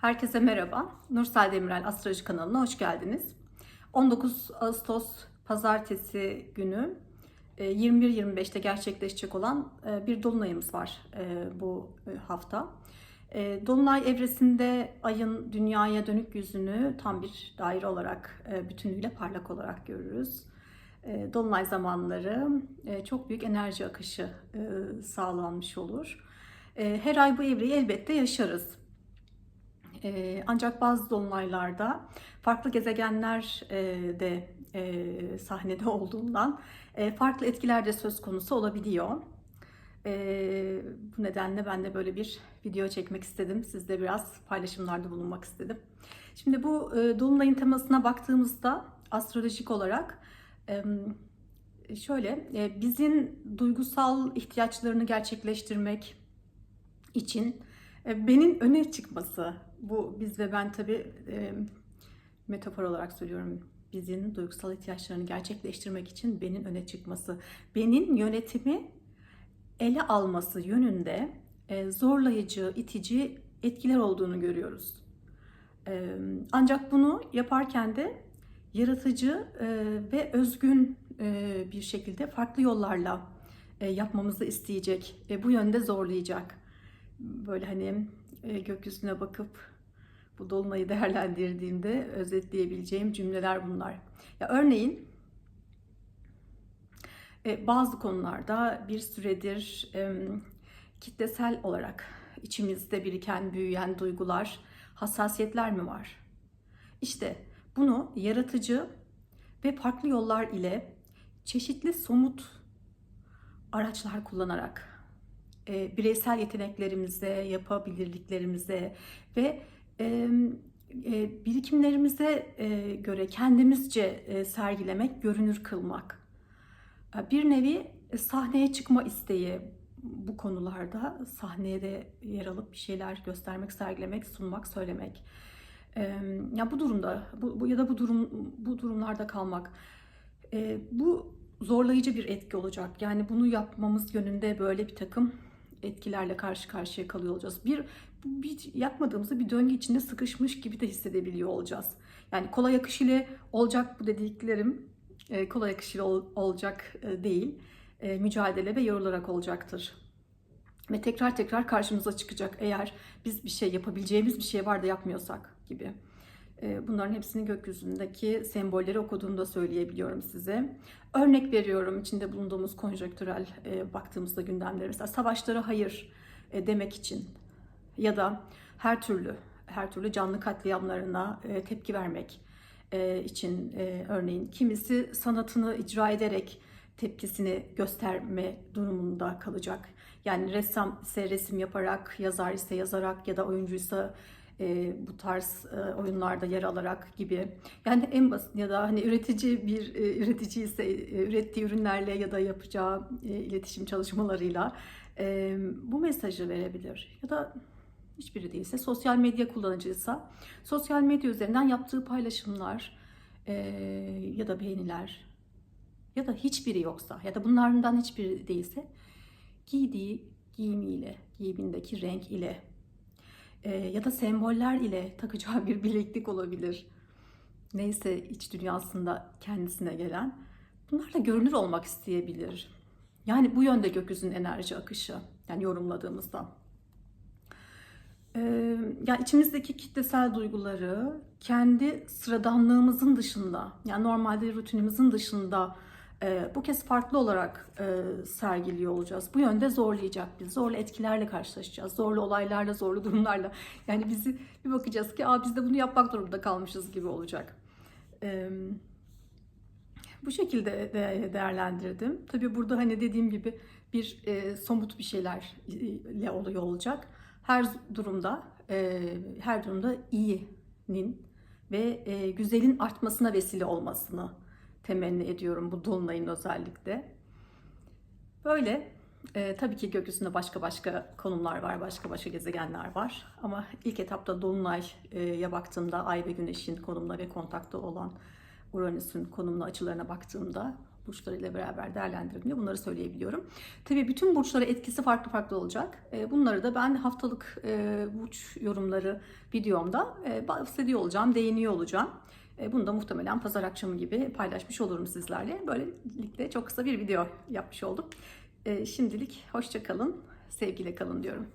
Herkese merhaba. Nursel Demirel Astroloji kanalına hoş geldiniz. 19 Ağustos Pazartesi günü e, 21-25'te gerçekleşecek olan e, bir dolunayımız var e, bu e, hafta. E, Dolunay evresinde ayın dünyaya dönük yüzünü tam bir daire olarak e, bütünüyle parlak olarak görürüz. E, Dolunay zamanları e, çok büyük enerji akışı e, sağlanmış olur. E, Her ay bu evreyi elbette yaşarız. Ee, ancak bazı dolunaylarda farklı gezegenler e, de e, sahnede olduğundan e, farklı etkiler de söz konusu olabiliyor. E, bu nedenle ben de böyle bir video çekmek istedim. Sizde biraz paylaşımlarda bulunmak istedim. Şimdi bu e, dolunayın temasına baktığımızda astrolojik olarak şöyle bizim duygusal ihtiyaçlarını gerçekleştirmek için benim öne çıkması bu biz ve ben tabi e, metafor olarak söylüyorum bizim duygusal ihtiyaçlarını gerçekleştirmek için benim öne çıkması. Benim yönetimi ele alması yönünde e, zorlayıcı itici etkiler olduğunu görüyoruz. E, ancak bunu yaparken de yaratıcı e, ve özgün e, bir şekilde farklı yollarla e, yapmamızı isteyecek e, bu yönde zorlayacak böyle hani e, gökyüzüne bakıp bu dolunayı değerlendirdiğimde özetleyebileceğim cümleler bunlar. Ya örneğin e, bazı konularda bir süredir kitlesel olarak içimizde biriken, büyüyen duygular, hassasiyetler mi var? İşte bunu yaratıcı ve farklı yollar ile çeşitli somut araçlar kullanarak e, bireysel yeteneklerimize, yapabilirliklerimize ve e, e, birikimlerimize e, göre kendimizce e, sergilemek, görünür kılmak. E, Bir nevi e, sahneye çıkma isteği bu konularda sahneye de yer alıp bir şeyler göstermek, sergilemek, sunmak, söylemek. E, Ya bu durumda bu, bu ya da bu durum bu durumlarda kalmak. E, bu zorlayıcı bir etki olacak. Yani bunu yapmamız yönünde böyle bir takım etkilerle karşı karşıya kalıyor olacağız. Bir, bir yapmadığımızda bir döngü içinde sıkışmış gibi de hissedebiliyor olacağız. Yani kolay akış ile olacak bu dediklerim e, kolay akış ile ol, olacak e, değil. E, mücadele ve yorularak olacaktır. Ve tekrar tekrar karşımıza çıkacak eğer biz bir şey yapabileceğimiz bir şey var da yapmıyorsak gibi. E, Bunların hepsini gökyüzündeki sembolleri okuduğumda söyleyebiliyorum size. Örnek veriyorum içinde bulunduğumuz konjonktürel e, baktığımızda gündemlere mesela savaşlara hayır e, demek için ya da her türlü her türlü canlı katliamlarına e, tepki vermek için örneğin kimisi sanatını icra ederek tepkisini gösterme durumunda kalacak. Yani ressam ise resim yaparak, yazar ise yazarak ya da oyuncuysa e, bu tarz e, oyunlarda yer alarak gibi. Yani en basit ya da hani üretici bir e, üretici ise e, ürettiği ürünlerle ya da yapacağı e, iletişim çalışmalarıyla e, bu mesajı verebilir. Ya da hiçbiri değilse sosyal medya kullanıcıysa sosyal medya üzerinden yaptığı paylaşımlar e, ya da beğeniler ya da hiçbiri yoksa ya da bunlardan hiçbiri değilse giydiği giyimiyle, giyimindeki renk ile ya da semboller ile takacağı bir bileklik olabilir. Neyse iç dünyasında kendisine gelen. Bunlarla görünür olmak isteyebilir. Yani bu yönde gökyüzünün enerji akışı. Yani yorumladığımızda. Ee, ya içimizdeki kitlesel duyguları kendi sıradanlığımızın dışında, yani normalde rutinimizin dışında e, bu kez farklı olarak e, sergiliyor olacağız. Bu yönde zorlayacak bizi. Zorlu etkilerle karşılaşacağız. Zorlu olaylarla, zorlu durumlarla. Yani bizi bir bakacağız ki Aa, biz de bunu yapmak durumunda kalmışız gibi olacak. E, bu şekilde de değerlendirdim. Tabii burada hani dediğim gibi bir e, somut bir şeylerle oluyor olacak. Her durumda, e, her durumda iyinin ve e, güzelin artmasına vesile olmasını temenni ediyorum bu dolunayın özellikle. Böyle e, tabii ki gökyüzünde başka başka konumlar var, başka başka gezegenler var. Ama ilk etapta dolunaya baktığımda ay ve güneşin konumuna ve kontakta olan Uranüs'ün konumuna açılarına baktığımda burçlarıyla beraber değerlendirilmiyor. Bunları söyleyebiliyorum. Tabii bütün burçlara etkisi farklı farklı olacak. E, Bunları da ben haftalık e, burç yorumları videomda e, bahsediyor olacağım, değiniyor olacağım. E, Bunu da muhtemelen pazar akşamı gibi paylaşmış olurum sizlerle. Böylelikle çok kısa bir video yapmış oldum. E, Şimdilik hoşça kalın, sevgiyle kalın diyorum.